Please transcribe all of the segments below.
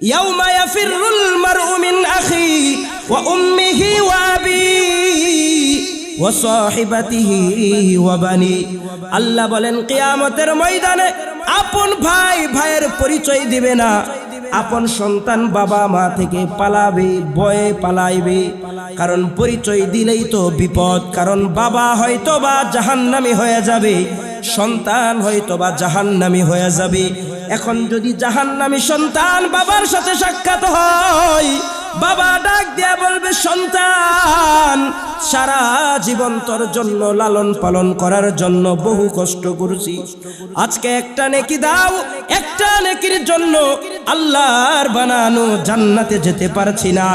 يوم يفر المرء من أخيه وأمه وأبيه وصاحبته وبني আল্লাহ বলেন কিয়ামতের ময়দানে আপন ভাই ভাইয়ের পরিচয় দিবে না আপন সন্তান বাবা মা থেকে পালাবে, বয়ে পালাইবে। কারণ পরিচয় দিলেই তো বিপদ। কারণ বাবা হয়তো বা জাহান্নামি হয়ে যাবে, সন্তান হয়তো বা জাহান্নামি হয়ে যাবে। এখন যদি জাহান্নামি সন্তান বাবার সাথে সাক্ষাৎ হয় বাবা ডাক দিয়া বলবে, সন্তান, সারা জীবন তোর জন্য লালন পালন করার জন্য বহু কষ্ট করছি। আজকে একটা নেকি দাও, একটা নেকির জন্য আল্লাহর বানানো জান্নাতে যেতে পারছি না।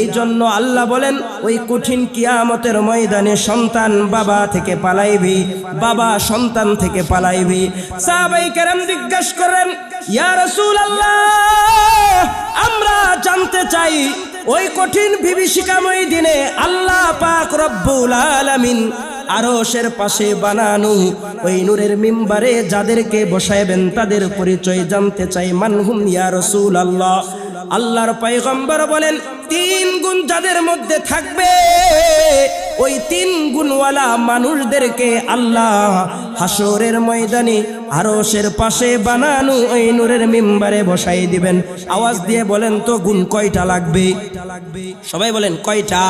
এই জন্য আল্লাহ বলেন, ওই কঠিন কিয়ামতের ময়দানে সন্তান বাবা থেকে পালাইবি, বাবা সন্তান থেকে পালাইবি। সাহাবাই কেরাম জিজ্ঞাসা করেন ইয়া রাসূল আমরা জানতে চাই, ওই কঠিন বিভীষিকাময় দিনে আল্লাহ পাক রব্বুল আলামিন আরশের পাশে বানানো। ওই নূরের মিম্বারে যাদেরকে বসাইবেন তাদের পরিচয় জানতে চাই। মানহুম ইয়া রাসূল আল্লাহ আল্লাহর পয়গম্বর বলেন, তিন গুণ যাদের মধ্যে থাকবে ওই তিন গুণওয়ালা মানুষদেরকে আল্লাহ হাসরের ময়দানে আরশের পাশে বানানো ওই নূরের মিম্বারে বসাই দিবেন। আওয়াজ দিয়ে বলেন তো, গুণ কয়টা লাগবে? সবাই বলেন, কয়টা?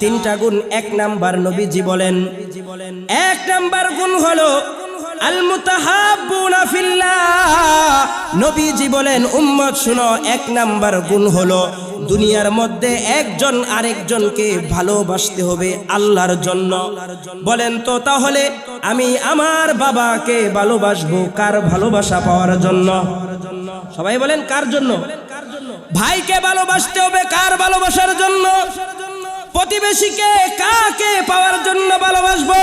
তিনটা গুণ, এক নাম্বার নবীজি বলেন, এক নাম্বার গুণ হলো আল নবীজি বলেন, উম্মত, শুনো, এক নাম্বার গুণ হলো দুনিয়ার মধ্যে একজন আরেকজনকে ভালোবাসতে হবে আল্লাহর জন্য। বলেন তো, তাহলে আমি আমার বাবাকে ভালোবাসবো কার ভালোবাসা পাওয়ার জন্য? সবাই বলেন, কার জন্য? ভাইকে ভালোবাসতে হবে কার ভালোবাসার জন্য? প্রতিবেশীকে কাকে পাওয়ার জন্য ভালোবাসবো?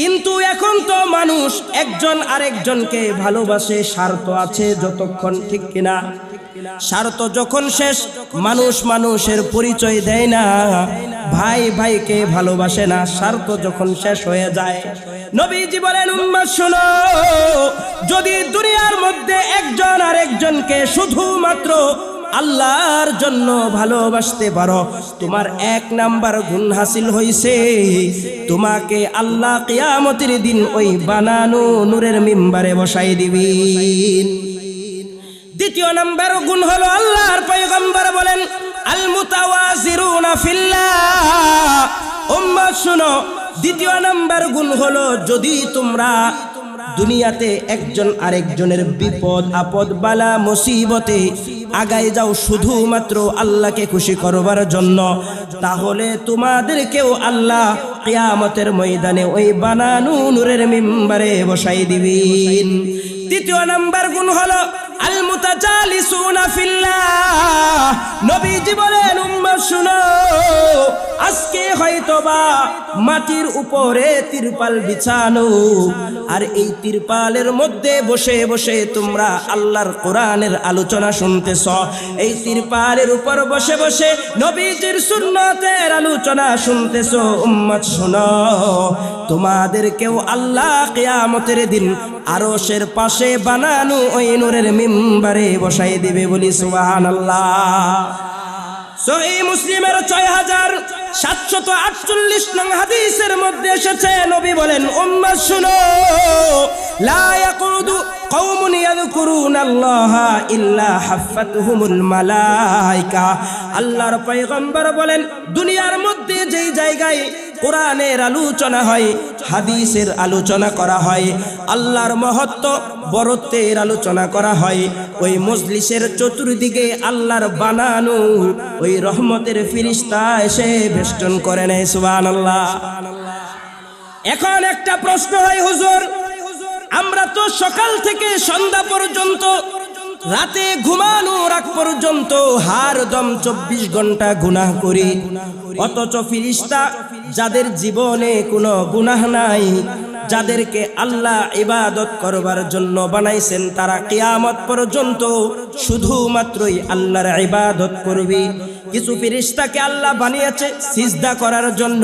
কিন্তু এখন তো মানুষ একজন আরেকজনকে ভালোবাসে, স্বার্থ আছে যতক্ষণ ঠিক কিনা। স্বার্থ যখন শেষ, মানুষ মানুষের পরিচয় দেয় না। ভাই ভাইকে ভালোবাসে না, স্বার্থ যখন শেষ হয়ে যায়। নবীজি বলেন উম্মাদ শোনো, যদি দুনিয়ার মধ্যে একজন আরেকজনকে শুধুমাত্র আল্লাহর জন্য ভালোবাসতে পারো। তোমার এক নাম্বার গুণ হাসিল হইছে। তোমাকে আল্লাহ কিয়ামতের দিন ওই বানানো নূরের মিম্বারে বসাই দিবি দ্বিতীয় নাম্বার গুণ হলো আল্লাহর পয়গম্বর বলেন আল মুতাওয়াজিরুনা ফিল্লাহ। উম্মাহ শুনো, দ্বিতীয় নাম্বার গুণ হলো যদি তোমরা দুনিয়াতে একজন আরেকজনের বিপদ, আপদ, বালা, মুসিবতে আগায় যাও শুধুমাত্র আল্লাহকে খুশি করবার জন্য। তাহলে তোমাদেরকেও আল্লাহ কিয়ামতের ময়দানে ওই বানানু নূরের মিম্বারে বসাই দিবিন। তৃতীয় নাম্বার গুণ হলো আল মুতাজালিসুনা ফিল্লাহ শুনো আজকে হয়তোবা মাটির উপরে তিরপাল বিছানো, আর এই তিরপালের মধ্যে বসে বসে তোমরা আল্লাহর কোরআনের আলোচনা শুনতেছ। এই তিরপালের উপর বসে বসে নবীজির সুন্নতের আলোচনা শুনতেছ। উম্মত শোনো তোমাদেরকেও আল্লাহ কেয়ামতের দিন আরশের পাশে বানানো ওই নূরের মিম্বারে বসাই দিবে বলি সুবহানাল্লাহ। সহি মুসলিমের ছয় হাজার সাতশত আটচল্লিশ নং হাদিসের মধ্যে এসেছে নবী বলেন উম্মা শুনো লা বলেন, দুনিয়ার মধ্যে যেই জায়গায় আলোচনা হয়, হাদিসের আলোচনা করা হয়, আল্লাহর মহত্ব আলোচনা করা হয়, ওই মজলিসের চতুর্দিকে আল্লাহর বানানো, ওই রহমতের ফিরিস্তা এসে বেষ্টন করে নেয় সুবান আল্লাহ এখন একটা প্রশ্ন হয়, হুজুর আমরা তো সকাল থেকে সন্ধ্যা পর্যন্ত, রাতে ঘুমানোর আগ পর্যন্ত হার দম চব্বিশ ঘণ্টা গুনাহ করি। অথচ ফিরিস্তা, যাদের জীবনে কোনো গুনাহ নাই, যাদেরকে আল্লাহ ইবাদত করবার জন্য বানাইছেন, তারা কিয়ামত পর্যন্ত শুধুমাত্রই আল্লাহর ইবাদত করবি। কিছু ফিরিস্তাকে আল্লাহ বানিয়েছে সিজদা করার জন্য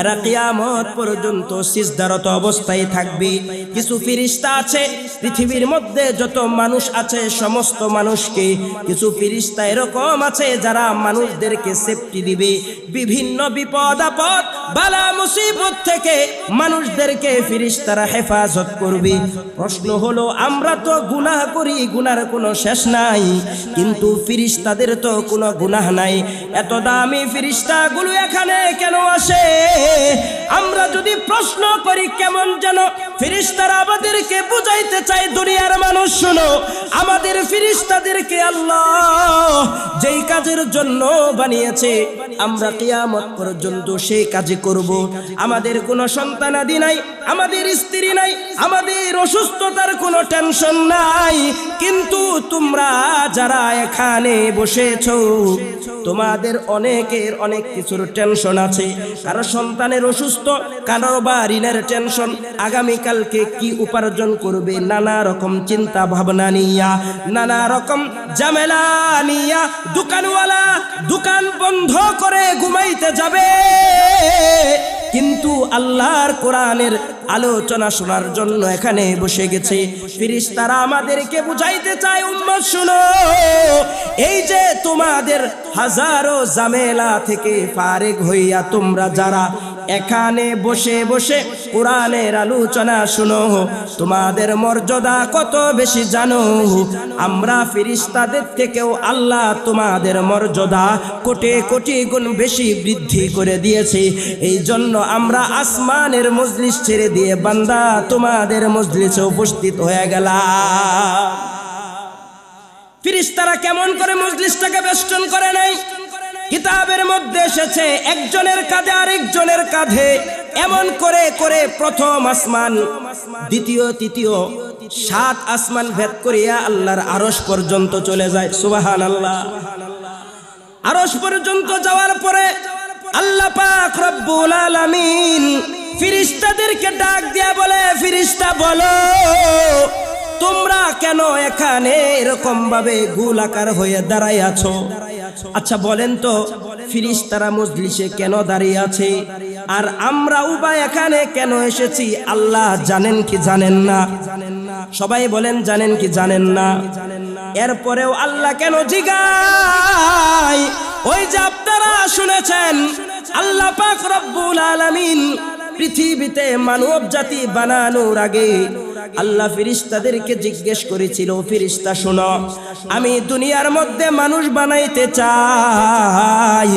এরা কিয়ামত পর্যন্ত সিজদারত অবস্থায় থাকবে। কিছু ফিরিস্তা আছে, পৃথিবীর মধ্যে যত মানুষ আছে, সমস্ত মানুষকে কিছু ফিরিস্তা এরকম আছে যারা মানুষদেরকে সেফটি দিবে। বিভিন্ন বিপদ, আপদ, বালা, মুসিবত থেকে মানুষদেরকে ফিরিস্তারা হেফাজত করবে। প্রশ্ন হলো, আমরা তো গুনাহ করি, গুনার কোনো শেষ নাই। কিন্তু ফিরিস্তাদের তো কোনো গুনাহ নাই। এত দামি ফিরিস্তাগুলো এখানে কেন আসে? আমরা যদি প্রশ্ন করি, কেমন যেন ফিরিস্তার আমাদেরকে বুঝাইতে চাই দুনিয়ার মানুষ শুনো। আমাদের ফিরিস্তাদেরকে আল্লাহ যেই কাজের জন্য বানিয়েছে আমরা কিয়ামত পর্যন্ত সেই কাজে করব। আমাদের কোনো সন্তানাদি নাই, আমাদের স্ত্রী নাই, আমাদের অসুস্থতার কোনো টেনশন নাই। কিন্তু তোমরা যারা এখানে বসেছ, তোমাদের অনেকের অনেক কিছুর টেনশন আছে। কারও সন্তানের অসুস্থ, কারও বা ঋণের টেনশন। আগামীকালকে কি উপার্জন করবে? নানা রকম চিন্তা ভাবনা নিয়া, নানা রকম ঝামেলা নিয়া, দোকানওয়ালা দোকান বন্ধ করে ঘুমাইতে যাবে। কিন্তু আল্লাহর কোরআনের আলোচনা শোনার জন্য এখানে বসে গেছে। ফিরিস্তারা আমাদেরকে বুঝাইতে চায়, উম্মত, শুনো, এই যে তোমাদের হাজারো জামেলা থেকে ফারেক হইয়া তোমরা যারা এখানে বসে বসে কোরআনের আলোচনা শুনো। তোমাদের মর্যাদা কত বেশি জানো? আমরা ফিরিস্তাদের থেকেও আল্লাহ তোমাদের মর্যাদা কোটি কোটি গুণ বেশি বৃদ্ধি করে দিয়েছে। এই জন্য আমরা আসমানের মজলিস ছেড়ে দিয়ে বান্দা তোমাদের মজলিসে উপস্থিত হয়ে গেলাম। ফিরিস্তারা কেমন করে মজলিসটাকে বেষ্টন করে নাই? কিতাবের মধ্যে এসেছে, একজনের কাঁধে আরেকজনের কাঁধে। এমন করে করে প্রথম আসমান, দ্বিতীয়, তৃতীয়, সাত আসমান ভেদ করিয়া আল্লাহর আরস পর্যন্ত চলে যায়। সুবাহান আল্লাহ আরস পর্যন্ত যাওয়ার পরে আল্লাহ পাক রব্বুল আলামিন ফিরিস্তাদেরকে ডাক দিয়া বলে, ফিরিস্তা, বলো তোমরা কেন এখানে এরকম ভাবে গুল গোলাকার হয়ে দাঁড়াই আছো? আচ্ছা বলেন তো, ফিরিস্তারা মজলিসে কেন দাঁড়িয়ে আছে? আর আমরা উবা এখানে কেন এসেছি? আল্লাহ জানেন কি জানেন না। সবাই বলেন, জানেন কি জানেন না। এরপরেও আল্লাহ কেন জিগায়? ওই যে শুনেছেন, আল্লাহ পাক রব্বুল আলামিন পৃথিবীতে মানব জাতি বানানোর আগে আল্লাহ ফিরিস্তাদেরকে জিজ্ঞেস করেছিল ফিরিস্তা শোনো আমি দুনিয়ার মধ্যে মানুষ বানাইতে চাই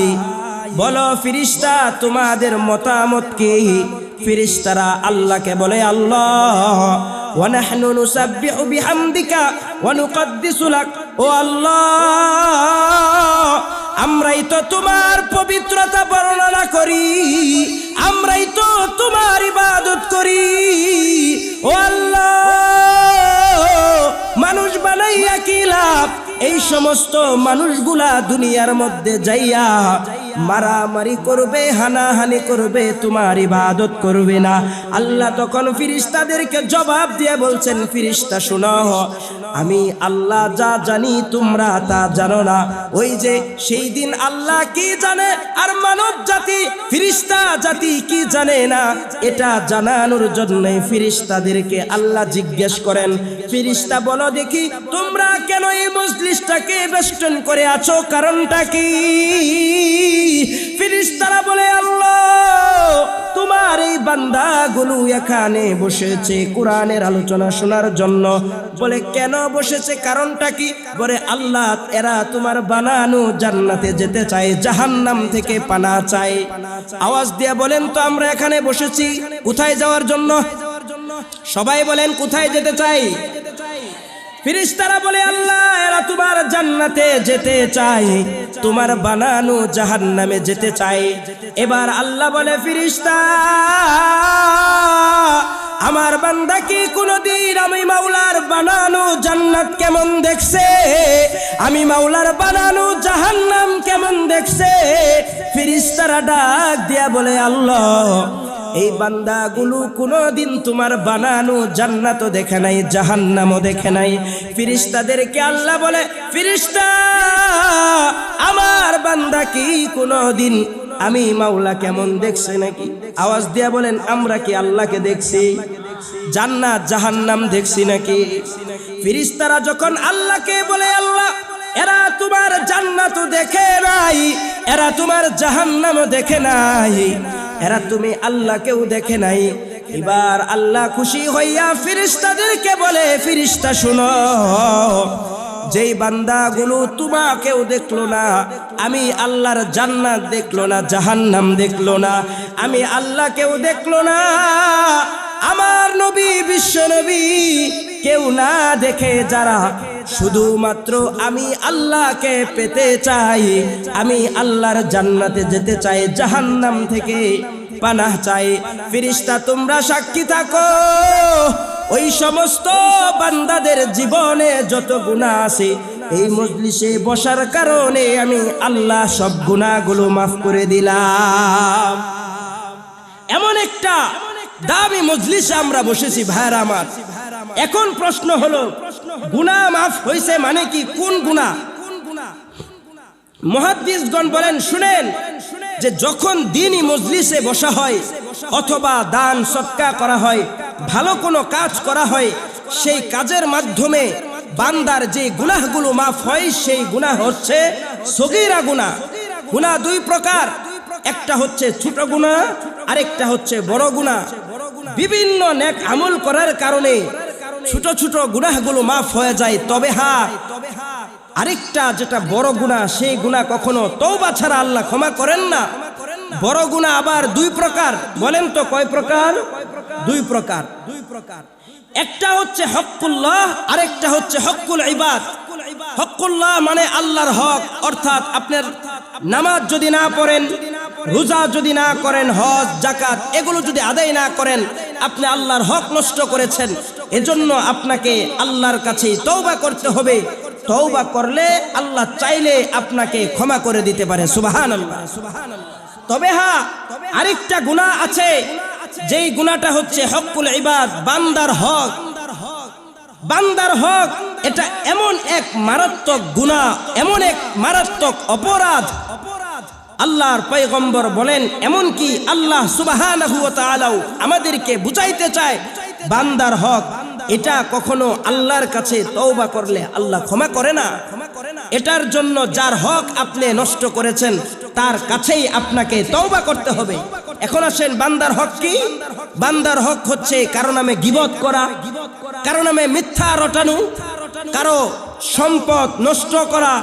বলো ফিরিস্তা তোমাদের মতামত কি ফিরিস্তারা আল্লাহকে বলে আল্লাহ ونحن نسبح بحمدك ونقدس لك ও আল্লাহ আমরাই তো তোমার পবিত্রতা বর্ণনা করি, আমরাই তো তোমার ইবাদত করি। ও আল্লাহ, মানুষ বানাইয়া কি লাভ? এই সমস্ত মানুষগুলা দুনিয়ার মধ্যে যাইয়া মারামারি করবে, হানাহানি করবে, তোমার ইবাদত করবে না। আল্লাহ তখন ফিরিস্তাদেরকে জবাব দিয়ে বলছেন, ফিরিস্তা শোনো আমি আল্লাহ যা জানি তোমরা তা জানো না। ওই যে সেই দিন আল্লাহ কি জানে? আর মানব জাতি, ফিরিস্তা জাতি কি জানে না? এটা জানানোর জন্য ফিরিস্তাদেরকে আল্লাহ জিজ্ঞেস করেন, ফিরিস্তা বলো দেখি, তোমরা কেন এই মজলিসটাকে বেষ্টন করে আছো? কারণটা কি? ফিরিস্তারা বলে, আল্লাহ তোমার এই বান্দাগুলো এখানে বসেছে কোরআনের আলোচনা শোনার জন্য। বলে, কেন বসেছে কারণটা কি? বলে, আল্লাহ এরা তোমার বানানো জান্নাতে যেতে চায়, জাহান্নাম থেকে পানা চায়। আওয়াজ দিয়ে বলেন তো, আমরা এখানে বসেছি, কোথায় যাওয়ার জন্য? সবাই বলেন, কোথায় যেতে চাই? ফিরিস্তারা বলে, আল্লাহ, এরা তোমার জান্নাতে যেতে চায়। তোমার বানানো জাহান্নামে যেতে চাই এবার আল্লাহ বলে ফিরিস্তা আমার বান্দা কি কোনদিন আমি মাওলার বানানো জান্নাত কেমন দেখছে? আমি মাওলার বানানো জাহান্নাম কেমন দেখছে? ফিরিস্তারা ডাক দিয়া বলে, আল্লাহ এই বান্দাগুলো কোনোদিন তোমার বানানো জান্নাতও দেখে নাই, জাহান্নামও দেখে নাই। ফিরিস্তাদেরকে আল্লাহ বলে, ফিরিস্তা, আমার বান্দা কি কোনোদিন, আমি মাওলা কেমন দেখছে নাকি? আওয়াজ দিয়া বলেন, আমরা কি আল্লাহকে দেখছি? জান্নাত, জাহান্নাম দেখছি নাকি? ফিরিস্তারা যখন আল্লাহকে বলে, আল্লাহ, এরা তোমার জান্নাত দেখে নাই, এরা তোমার জাহান্নাম দেখে নাই। এরা তুমি আল্লাহকেও দেখে নাই। এবার আল্লাহ খুশি হইয়া ফিরিস্তাদেরকে বলে, ফিরিস্তা শুনো, যেই বান্দাগুলো তোমাকেও দেখল না, আমি আল্লাহর জান্নাত দেখল না, জাহান্নাম দেখল না, আমি আল্লাহকেও দেখল না, আমার নবী, বিশ্ব নবী কেউ না দেখে যারা শুধুমাত্র আমি আল্লাহকে পেতে চাই, আমি আল্লাহর জান্নাতে যেতে চাই, জাহান্নাম থেকে পানাহ চাই। ফিরিস্তা তোমরা সাক্ষী থাকো। ওই সমস্ত বান্দাদের জীবনে যত গুণা আছে, এই মজলিসে বসার কারণে আমি আল্লাহ সব গুণাগুলো মাফ করে দিলাম। এমন একটা দামি মজলিসে আমরা বসেছি, ভাইয়ার আমার। এখন প্রশ্ন হলো, গুণা মাফ হয়েছে মানে কি? কোন গুণা? মহাদ্দিসগণ বলেন, শুনেন, যে যখন দিনই মজলিসে বসা হয় অথবা দান সৎকা করা হয়, ভালো কোনো কাজ করা হয়, সেই কাজের মাধ্যমে বান্দার যে গুনাহগুলো মাফ হয়, সেই গুনাহ হচ্ছে সগীরা গুনাহ গুনাহ দুই প্রকার, একটা হচ্ছে ছোট গুনাহ আরেকটা হচ্ছে বড় গুনাহ বিভিন্ন নেক আমল করার কারণে ছোট ছোট গুনাহগুলো মাফ হয়ে যায়, তবে হ্যাঁ আরেকটা যেটা বড় গুণা সেই গুণা কখনো তৌবা ছাড়া আল্লাহ ক্ষমা করেন না। বড় গুণা আবার দুই প্রকার, বলেন তো কয় প্রকার? দুই প্রকার দুই প্রকার। একটা হচ্ছে হকুল্লাহ আরেকটা হচ্ছে হকুল ইবাদ। হকুল্লাহ মানে আল্লাহর হক, অর্থাৎ আপনার নামাজ যদি না পড়েন, রোজা যদি না করেন, হজ জাকাত এগুলো যদি আদায় না করেন, আপনি আল্লাহর হক নষ্ট করেছেন। এজন্য আপনাকে আল্লাহর কাছে তৌবা করতে হবে। তৌবা করলে আল্লাহ চাইলে আপনাকে ক্ষমা করে দিতে পারে। সুবাহান তবে হ্যাঁ আরেকটা গুণা আছে। যেই গুণাটা হচ্ছে হকুল ইবাদ, বান্দার হক। বান্দার হক, এটা এমন এক মারাত্মক গুণা এমন এক মারাত্মক অপরাধ। আল্লাহর পয়গম্বর বলেন এমন কি আল্লাহ তাআলাও আমাদেরকে বুঝাইতে চায়, বান্দার হক এটা কখনো আল্লাহর কাছে তওবা করলে আল্লাহ ক্ষমা করে না। এটার জন্য যার হক আপনি নষ্ট করেছেন, তার কাছেই আপনাকে তওবা করতে হবে। এখন আসেন, বান্দার হক কি? বান্দার হক হচ্ছে কারও নামে গিবত করা, কারও নামে মিথ্যা রটানো, কারও সম্পদ নষ্ট করা,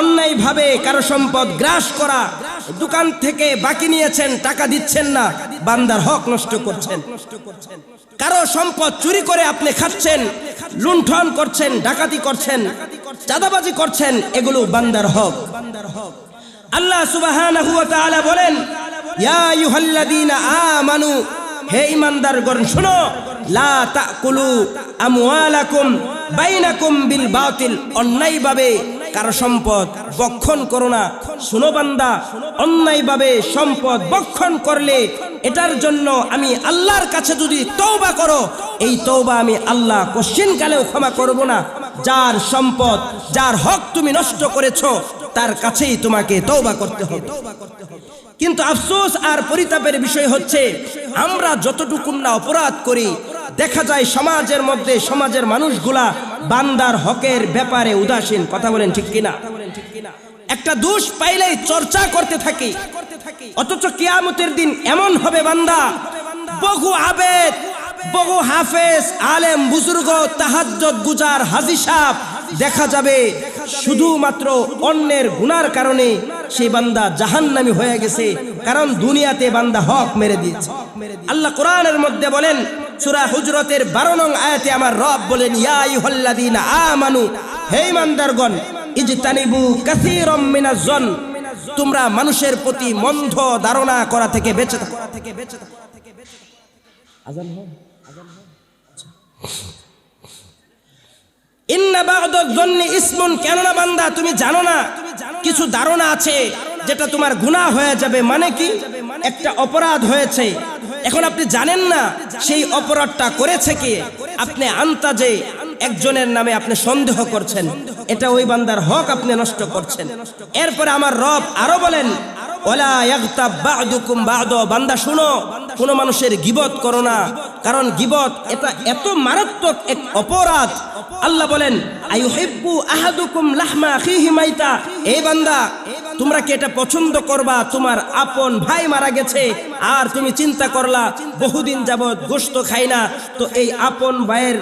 অন্যায়ভাবে কারও সম্পদ গ্রাস করা দোকান থেকে বাকি নিয়েছেন, টাকা দিচ্ছেন না। বান্দার হক নষ্ট করছেন। কারও সম্পদ চুরি করে আপনি খাচ্ছেন, লুণ্ঠন করছেন, ডাকাতি করছেন, চাঁদাবাজি করছেন, এগুলো বান্দার হক। আল্লাহ সুবহানাহু বলেন, ইয়া আইয়ুহাল্লাযীনা আমানু হে শুনো। লা তাকুলু আমওয়ালাকুম বাইনাকুম বিল বাতিল। অন্যায়ভাবে কারও সম্পদ বক্ষণ করো না। শুনো বান্দা, অন্যায়ভাবে সম্পদ বক্ষণ করলে এটার জন্য আমি আল্লাহর কাছে যদি তৌবা করো, এই তৌবা আমি আল্লাহ কোশ্চিন কালেও ক্ষমা করব না। যার সম্পদ, যার হক তুমি নষ্ট করেছ, তার কাছেই তোমাকে তৌবা করতে হবে। কিন্তু আফসোস আর পরিতাপের বিষয় হচ্ছে, আমরা যতটুকু না অপরাধ করি দেখা যায় সমাজের মধ্যে সমাজের মানুষগুলা বান্দার হকের ব্যাপারে উদাসীন। কথা বলেন ঠিক কিনা? একটা দোষ পাইলেই চর্চা করতে থাকি। অথচ কিয়ামতের দিন এমন হবে বান্দা, বহু আবেদ, বহু হাফেজ, আলেম, বুজুর্গ তাহাজ্জত গুজার, হাজি সাহ দেখা যাবে শুধুমাত্র অন্যের গুনার কারণে সেই বান্দা জাহান্নামি হয়ে গেছে, কারণ দুনিয়াতে বান্দা হক মেরে দিয়েছে। আল্লাহ কোরআনের মধ্যে বলেন সূরা হুজরতের 12 নং আয়াতে আমার রব বলেন, ইয়া আইয়ুহাল্লাযীনা আমানু, হে ইমানদারগণ, ইজতানিবু কাসীরাম মিনাজ জন তোমরা মানুষের প্রতি মন্দ ধারণা করা থেকে বেঁচে থাকো ইন্না বাগদন্নি ইসমুন কেননা বান্দা, তুমি জানো না, কিছু ধারণা আছে যেটা তোমার গুনাহ হয়ে যাবে মানে কি? একটা অপরাধ হয়েছে এখন আপনি জানেন না সেই অপরাধটা করেছে কে? আপনি আন্তাজে একজনের নামে আপনি সন্দেহ করছেন। এটা ওই বান্দার হক আপনি নষ্ট করছেন। এরপরে আমার রব আরও বলেন, ওলা বান্দা শুনো, কোনো মানুষের গিবত করো না। কারণ গিবত এটা এত মারাত্মক এক অপরাধ। আল্লাহ বলেন আইউহিব্বু আহাদুকুম লাহমা আখিহি মাইতা। এই বান্দা, তোমরা কি এটা পছন্দ করবা? তোমার আপন ভাই মারা গেছে, আর তুমি চিন্তা করলা, বহুদিন যাবৎ গোশত খাই না। তো এই আপন ভাইয়ের,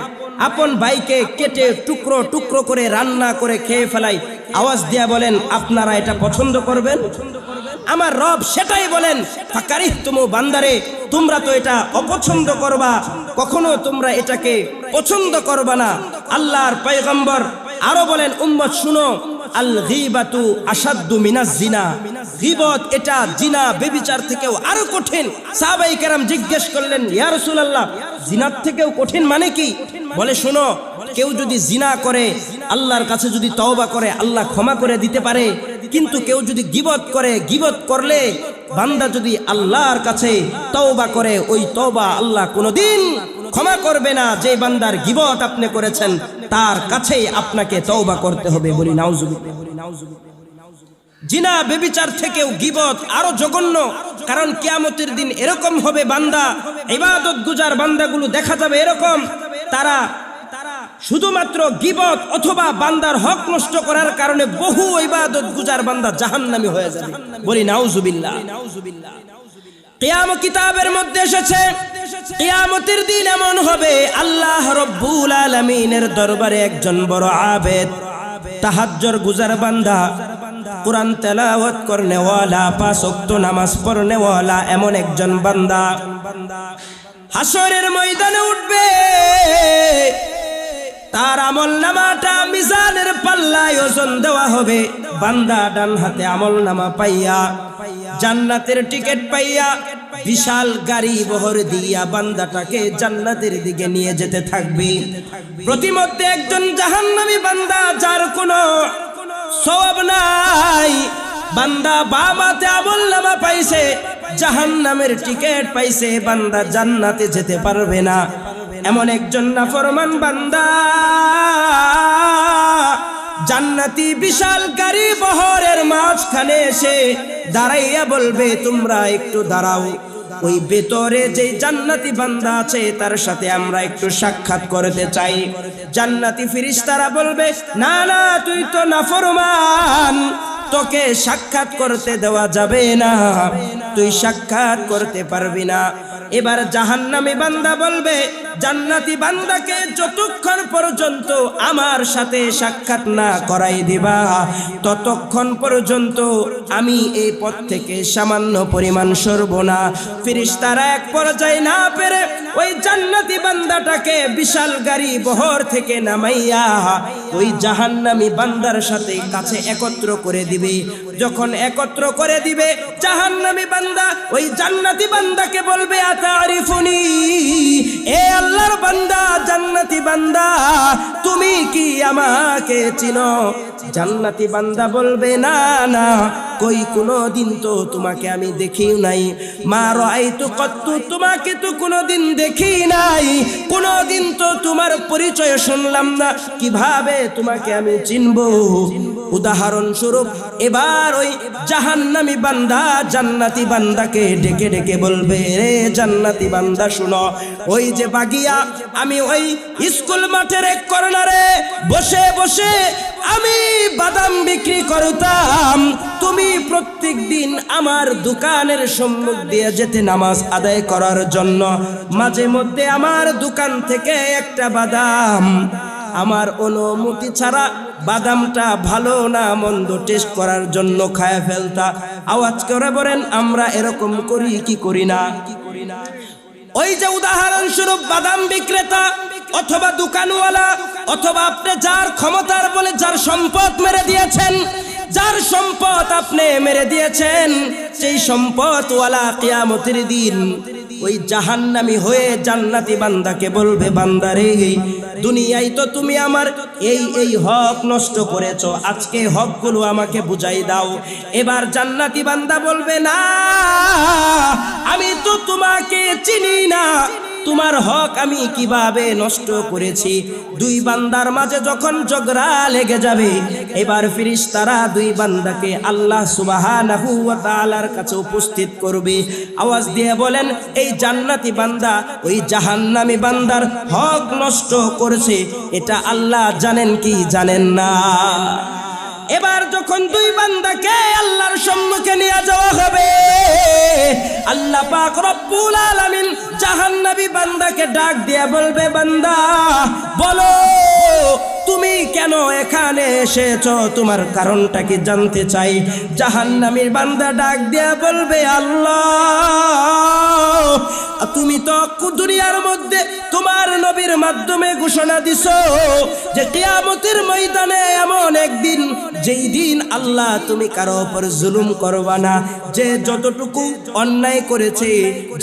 আপন ভাইকে কেটে টুকরো টুকরো করে রান্না করে খেয়ে ফেলাই। আওয়াজ দিয়া বলেন, আপনারা এটা পছন্দ করবেন? আমার রব সেটাই বলেন ফাকারিহ তুমু বান্দারে, তোমরা তো এটা অপছন্দ করবা। কখনো তোমরা এটাকে পছন্দ করবা না। আল্লাহর পয়গম্বর আরও বলেন, উম্মত শুনো আল গিবাতু আসাদ্দু মিনাজ জিনা। গিবত এটা জিনা, বেবিচার থেকেও আরও কঠিন। সাহাবাই কেরাম জিজ্ঞেস করলেন, ইয়া রাসূলুল্লাহ, জিনার থেকেও কঠিন মানে কি? বলে, শোনো, কেউ যদি জিনা করে, আল্লাহর কাছে যদি তওবা করে, আল্লাহ ক্ষমা করে দিতে পারে কিন্তু কেউ যদি গিবত করে, গিবত করলে বান্দা যদি আল্লাহর কাছে তওবা করে, ওই তওবা আল্লাহ কোনোদিন ক্ষমা করবে না। যে বান্দার গিবত আপনি করেছেন, তার কাছেই আপনাকে তওবা করতে হবে বলি নাউজুবিল্লাহ। জিনা, বেবিচার থেকেও গিবত আরও জঘন্য, কারণ কিয়ামতের দিন এরকম হবে বান্দা, ইবাদত গুজার বান্দাগুলো দেখা যাবে এরকম, তারা শুধুমাত্র গিবত অথবা বান্দার হক নষ্ট করার কারণে বহু ইবাদত গুজার বান্দা জাহান্নামী হয়ে যাবে। বলি, নাউজুবিল্লাহ। কিয়াম কিতাবের মধ্যে এসেছে, কিয়ামতের দিন এমন হবে, আল্লাহ রব্বুল আলামিনের দরবারে একজন বড় আবেদ, তাহাজ্জর গুজার বান্দা, কোরআন তেলাওয়াত করনেওয়ালা, পাঁচ ওয়াক্ত নামাজ পড়নেওয়ালা, এমন একজন বান্দা। হাসরের ময়দানে উঠবে তার আমল নামাটা মিজানের পাল্লায় ওজন দেওয়া হবে। বান্দা ডান হাতে আমল নামা পাইয়া, জান্নাতের টিকিট পাইয়া, বিশাল গাড়ি বহর দিয়া বান্দাটাকে জান্নাতের দিকে নিয়ে যেতে থাকবে। প্রতিমধ্যে একজন জাহান্নামী বান্দা যার কোনো সওয়াব নাই। বান্দা বামাতে আমল নামা পাইছে, জাহান্নামের টিকিট পাইছে, বান্দা জান্নাতে যেতে পারবে না। এমন একজন নাফরমান বান্দা, জান্নাতি বিশাল গাড়ি বহরের মাঝখানে এসে দাঁড়াইয়া বলবে, তোমরা একটু দাঁড়াও। ওই ভেতরে যে জান্নাতি বান্দা আছে, তার সাথে আমরা একটু সাক্ষাৎ করতে চাই। জান্নাতি ফিরিস্তারা বলবে, না না, তুই তো নাফরমান। তোকে সাক্ষাৎ করতে দেওয়া যাবে না। তুই সাক্ষাৎ করতে পারবি না। এবার জাহান্নামী বান্দা বলবে, জান্নাতি বান্দাকে যতক্ষণ পর্যন্ত আমার সাথে সাক্ষাৎ না করাই দিবা, ততক্ষণ পর্যন্ত আমি এই পথ থেকে সামান্য পরিমাণ সরব না। ফিরিস্তারা এক পর্যায়ে না পেরে ওই জান্নাতি বান্দাটাকে বিশাল গাড়ি বহর থেকে নামাইয়া ওই জাহান্নামী বান্দার সাথে কাছে একত্র করে দিবে। যখন একত্র করে দিবে জাহান্নামী বান্দা, ওই জান্নাতি বান্দাকে বলবে, আতারিফুনি, এ আল্লাহর বান্দা, জান্নাতি বান্দা, তুমি কি আমাকে চিনো? জান্নাতি বান্দা বলবে, না না, কই কোনো দিন তো তোমাকে আমি দেখিও নাই। মা রাই তো কত্তু, তোমাকে তো কোনো দিন দেখি নাই। কোনো দিন তো তোমার পরিচয় শুনলাম না। কীভাবে তোমাকে আমি চিনব? উদাহরণ স্বরূপ এবার ওই জাহান্নামী বান্দা জান্নাতি বান্দাকে ডেকে ডেকে বলবে, রে জান্নাতি বান্দা, শুনো, ওই যে বাগিয়া, আমি ওই স্কুল মাঠের এক কর্নারে বসে বসে আমি বাদাম বিক্রি করতাম। তুমি প্রত্যেক দিন আমার দোকানের সম্মুখ দিয়ে যেতে নামাজ আদায় করার জন্য। মাঝে মধ্যে আমার দোকান থেকে একটা বাদাম। আমার অনুমতি ছাড়া বাদামটা ভালো না মন্দ টেস্ট করার জন্য খায় ফেলতা। আওয়াজ করে বলেন, আমরা এরকম করি কি করি না? ওই যে উদাহরণস্বরূপ বাদাম বিক্রেতা অথবা দোকানওয়ালা, অথবা আপনি যার ক্ষমতার বলে যার সম্পদ মেরে দিয়েছেন, যার সম্পদ আপনি মেরে দিয়েছেন সেই সম্পদওয়ালা কিয়ামতের দিন ওই জাহান্নামি হয়ে জান্নাতি বান্দাকে বলবে বান্দারে দুনিয়ায় তো তুমি আমার এই এই হক নষ্ট করেছ, আজকে হকগুলো আমাকে বুঝাই দাও। এবার জান্নাতি বান্দা বলবে, না, আমি তো তোমাকে চিনি না। তোমার হক আমি কীভাবে নষ্ট করেছি? দুই বান্দার মাঝে যখন ঝগড়া লেগে যাবে, এবার ফিরিস্তারা দুই বান্দাকে আল্লাহ তাআলার কাছে উপস্থিত করবে। আওয়াজ দিয়ে বলেন, এই জান্নাতি বান্দা, ওই জাহান্নামি বান্দার হক নষ্ট করেছে। এটা আল্লাহ জানেন কি জানেন না? এবার যখন দুই বান্দাকে আল্লাহর সম্মুখে নিয়ে যাওয়া হবে, আল্লাহ পাক রব্বুল আলামিন জাহান্নাবী বান্দাকে ডাক দিয়ে বলবে, বান্দা, বলো তুমি কেন এখানে এসেছ? তোমার কারণটা কি জানতে চাই? জাহান্নামীর বান্দা ডাক দিয়ে বলবে, আল্লাহ তুমি তো দুনিয়ার মধ্যে তোমার নবীর মাধ্যমে ঘোষণা দিছো যে কিয়ামতের ময়দানে এমন একদিন, যেই দিন আল্লাহ তুমি কারও উপর জুলুম করবা না। যে যতটুকু অন্যায় করেছে,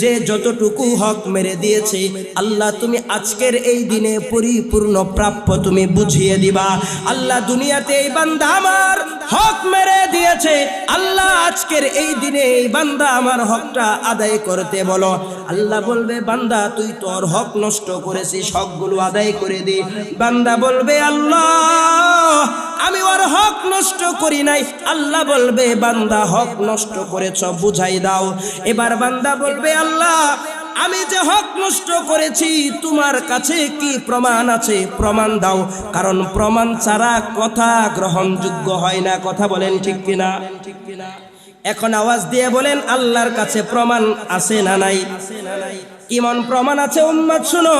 যে যতটুকু হক মেরে দিয়েছে, আল্লাহ তুমি আজকের এই দিনে পরিপূর্ণ প্রাপ্য তুমি বুঝিয়ে দিবা। আল্লাহ দুনিয়াতে এই বান্দা আমার হক মেরে দিয়েছে। আল্লাহ আজকের এই দিনে এই বান্দা আমার হকটা আদায় করতে বলো। আল্লাহ বলবে, বান্দা, তুই তোর হক নষ্ট করেছিস, হকগুলো আদায় করে দে। বান্দা বলবে, আল্লাহ, আমি ওর হক নষ্ট করি নাই। আল্লাহ বলবে, বান্দা, হক নষ্ট করেছ, বুঝাই দাও। এবার বান্দা বলবে, আল্লাহ আমি যে হক নষ্ট করেছি, তোমার কাছে কি প্রমাণ আছে? প্রমাণ দাও, কারণ প্রমাণ ছাড়া কথা গ্রহণযোগ্য হয় না। কথা বলেন ঠিক কিনা? ঠিক কিনা এখন আওয়াজ দিয়ে বলেন, আল্লাহর কাছে প্রমাণ আছে না নাই? ইমন প্রমাণ আছে, উম্মত, শুনো।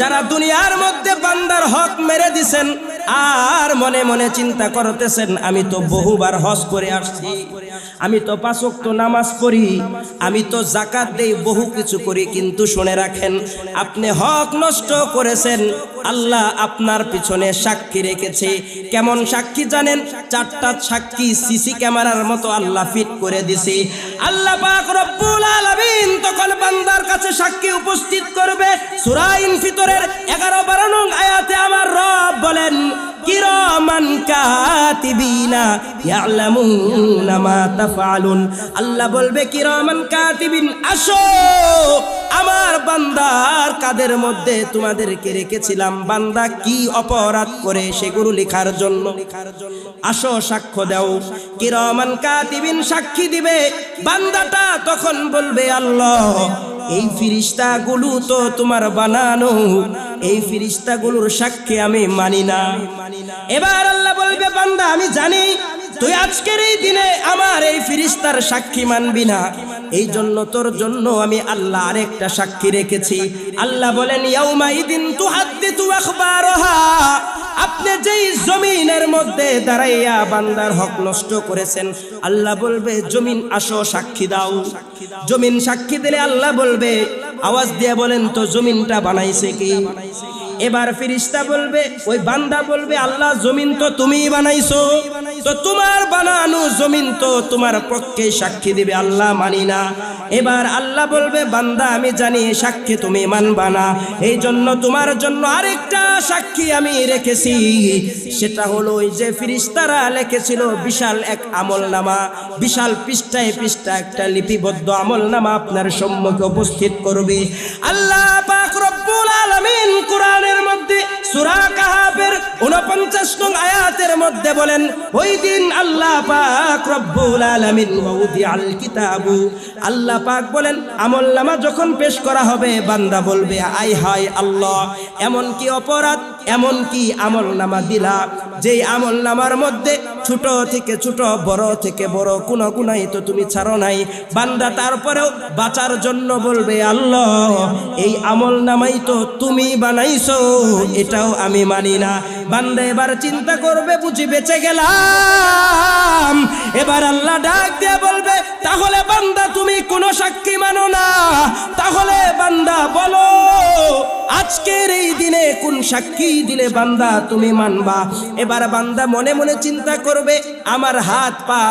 যারা দুনিয়ার মধ্যে বান্দার হক মেরে দিছেন আর মনে মনে চিন্তা করতেছেন, আমি তো বহুবার হজ করে আসছি। আমি তো পাঁচক্ত নামাজ পড়ি, আমি তো জাকাত দেই, বহু কিছু করি, কিন্তু শুনে রাখেন, আপনি হক নষ্ট করেছেন, আল্লাহ আপনার পিছনে সাক্ষী রেখেছে। কেমন সাক্ষী জানেন? চারটা সাক্ষী সিসি ক্যামেরার মতো আল্লাহ ফিট করে দিছে। আল্লাহ পাক রব্বুল আলামিন তখন বান্দার কাছে সাক্ষী উপস্থিত করবে। সূরা ইনফিতরের 11 12 কিরামান কাতিবিনা ইয়ালামুনা মা তাফআলুন। আল্লাহ বলবে, কিরামান কাতিবিন, আসো। আমার বান্দার কাদের মধ্যে তোমাদেরকে রেখেছিলাম। বান্দা কি অপরাধ করে সেগুলো লেখার জন্য? আসো, সাক্ষ্য দাও। কিরমান কাতিবিন সাক্ষী দিবে। বান্দাটা তখন বলবে, আল্লাহ এই ফিরিস্তাগুলো তো তোমার বানানো, এই ফিরিস্তাগুলোর সাক্ষী আমি মানি না। এবার আল্লাহ বলবে, বান্দা, আমি জানি, তুই আজকের এই দিনে আমার এই ফিরিস্তার সাক্ষী মানবি না। এই জন্য তোর জন্য আমি আল্লাহ আরেকটা সাক্ষী রেখেছি। আল্লাহ বলেন ইয়াউমাইদিন তুহাদ্দিতু আখবারহা। আপনি যেই জমিনের মধ্যে দাঁড়াইয়া বান্দার হক নষ্ট করেছেন, আল্লাহ বলবে, জমিন আসো, সাক্ষী দাও। জমিন সাক্ষী দিলে আল্লাহ বলবে, আওয়াজ দিয়ে বলেন, তো জমিনটা বানাইছে কি? এবার ফিরিস্তা বলবে, ওই বান্দা বলবে, আল্লাহ, জমিন তো তুমিই বানাইছো। তো তোমার বানানো জমিন তো তোমার পক্ষে সাক্ষী দিবে, আল্লাহ মানি না। এবার আল্লাহ বলবে, বান্দা, আমি জানি সাক্ষী তুমি মানবা না। এই জন্য তোমার জন্য আরেকটা সাক্ষী আমি রেখেছি। সেটা হলো ওই যে ফিরিস্তারা লিখেছিল, বিশাল এক আমল নামা বিশাল পৃষ্ঠায় পৃষ্ঠা একটা লিপিবদ্ধ আমল নামা আপনার সম্মুখে উপস্থিত করবে। আল্লাহ পাক রব্বুল আলামিন কোরআনের মধ্যে সূরা কাহাফের 49 নং আয়াতের মধ্যে বলেন কিতাবু। আল্লাহ পাক বলেন যখন পেশ করা হবে, বান্দা বলবে আই হাই আল্লাহ, এমন কি অপরাধ? এমন কি আমল নামা দিলা। যেই আমল নামার মধ্যে ছোট থেকে ছোট, বড় থেকে বড় কোন গুনাই তো তুমি ছাড়ো নাই। বান্দা তারপরেও বাঁচার জন্য বলবে, আল্লাহ, এই আমল নামাই তো তুমি বানাইছো, এটাও আমি মানি না। বান্দা এবার চিন্তা করবে, বুঝি বেঁচে গেলাম। এবার আল্লাহ ডাক দিয়ে বলবে, তাহলে বান্দা তুমি কোনো সাক্ষী মানো না। তাহলে বান্দা বলো আজকের এই দিনে কোন সাক্ষী দিলে বান্দা তুমি মানবা? এবার বান্দা মনে মনে চিন্তা করবে, আমার হাত পা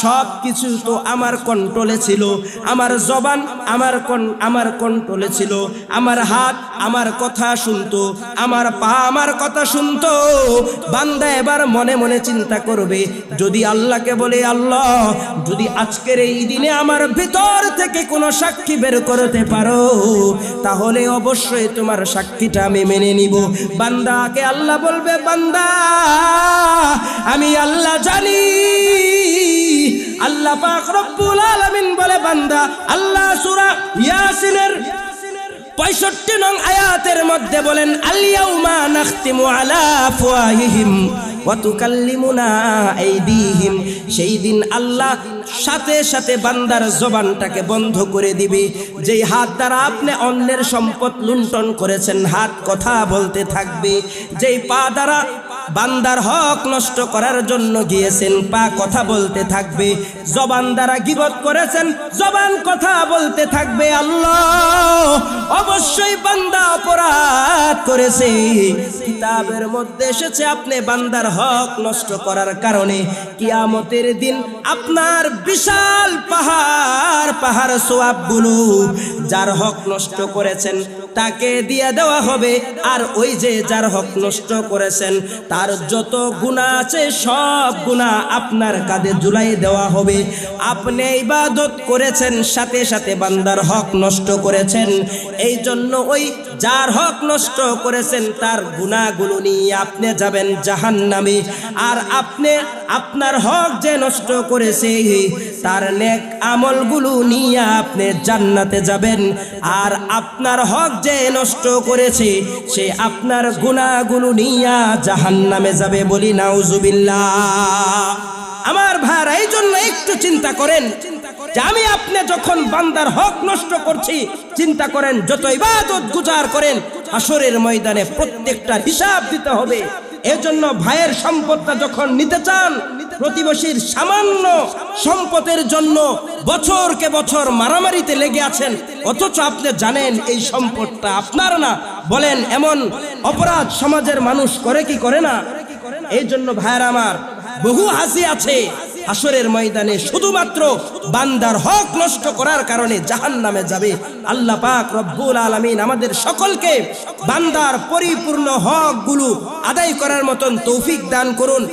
সব কিছু তো আমার কন্ট্রোলে ছিল। আমার জবান আমার কন আমার কন্ট্রোলে ছিল। আমার হাত আমার কথা শুনতো, আমার পা আমার কথা শুনতো। বান্দা এবার মনে মনে চিন্তা করবে, যদি আল্লাহকে বলে, আল্লাহ, যদি আজকের এই দিনে আমার ভিতর থেকে কোনো সাক্ষী বের করতে পারো, তাহলে অবশ্যই তোমার সাক্ষীটা আমি মেনে নিব। বান্দাকে আল্লাহ বলবে, বান্দা, আমি আল্লাহ জানি। আল্লাহ পাক রব্বুল আলামিন বলে, বান্দা, আল্লাহ সূরা ইয়াসিনের পঁয়ষট্টি নং আয়াতের মধ্যে বলেন আলিয়াউমা নাখতিমু আলা আফওয়াহিহিম ওয়া তুকাল্লিমুনা আইদিহিম। সেই দিন আল্লাহ সাথে সাথে বান্দার জবানটাকে বন্ধ করে দিবি। যেই হাত দ্বারা আপনি অন্যের সম্পদ লুণ্ঠন করেছেন, হাত কথা বলতে থাকবে। যেই পা দ্বারা বান্দার হক নষ্ট করার জন্য গিয়েছেন, পা কথা বলতে থাকবে। জবান দ্বারা গিবত করেছেন, জবান কথা বলতে থাকবে আল্লাহ। অবশ্যই বান্দা অপরাধ করেছে। কিতাবের মধ্যে এসেছে, আপনি বান্দার হক নষ্ট করার কারণে কিয়ামতের দিন আপনার বিশাল পাহাড় পাহাড় সোয়াবগুলো, যার হক নষ্ট করেছেন তাকে দিয়ে দেওয়া হবে। আর ওই যে যার হক নষ্ট করেছেন, তার যত গুণা আছে, সব গুণা আপনার কাঁধে জুলাই দেওয়া হবে। আপনি ইবাদত করেছেন, সাথে সাথে বান্দার হক নষ্ট করেছেন। এই জন্য ওই যার হক নষ্ট করেছেন, তার গুণাগুলো নিয়ে আপনি যাবেন জাহান্নামে। আর আপনি আপনার হক যে নষ্ট করেছে, তার নেক আমলগুলো নিয়ে আপনি জান্নাতে যাবেন। আর আপনার হক যে নষ্ট করেছে, সে আপনার গুণাগুলো নিয়ে জাহান্নামে যাবে বলি নাউজুবিল্লা আমার ভাইরা এই জন্য একটু চিন্তা করেন। যে আমি আপনি যখন বান্দার হক নষ্ট করছি, চিন্তা করেন, যত ইবাদত গুজার করেন আসরের ময়দানে প্রত্যেকটা হিসাব দিতে হবে। এজন্য ভাইয়ের সম্পদটা যখন নিতে চান, প্রতিবেশীর সামান্য সম্পদের জন্য বছরকে বছর মারামারিতে লেগে আছেন, অথচ আপনি জানেন এই সম্পদটা আপনার না। বলেন, এমন অপরাধ সমাজের মানুষ করে কি করে না? এই জন্য ভাইয়ের আমার, বহু হাসি আছে। হাসরের ময়দানে শুধুমাত্র বান্দার হক নষ্ট করার কারণে জাহান নামে যাবে। আল্লাহ পাক রব্বুল আলমিন আমাদের সকলকে বান্দার পরিপূর্ণ হকগুলো আদায় করার মতন তৌফিক দান করুন।